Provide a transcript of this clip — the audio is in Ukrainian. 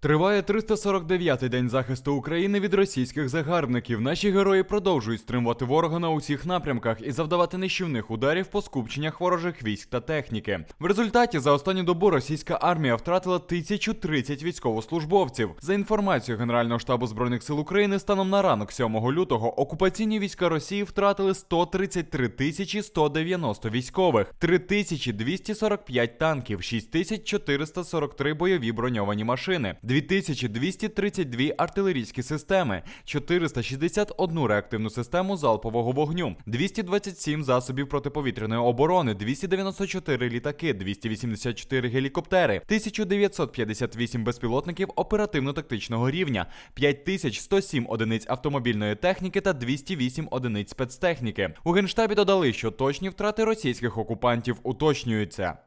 Триває 349-й день захисту України від російських загарбників. Наші герої продовжують стримувати ворога на усіх напрямках і завдавати нищівних ударів по скупченнях ворожих військ та техніки. В результаті за останню добу російська армія втратила 1030 військовослужбовців. За інформацією Генерального штабу збройних сил України, станом на ранок 7 лютого окупаційні війська Росії втратили 133 тисячі 190 військових, 3245 танків, 6443 бойові броньовані машини. 2232 артилерійські системи, 461 реактивну систему залпового вогню, 227 засобів протиповітряної оборони, 294 літаки, 284 гелікоптери, 1958 безпілотників оперативно-тактичного рівня, 5107 одиниць автомобільної техніки та 208 одиниць спецтехніки. У генштабі додали, що точні втрати російських окупантів уточнюються.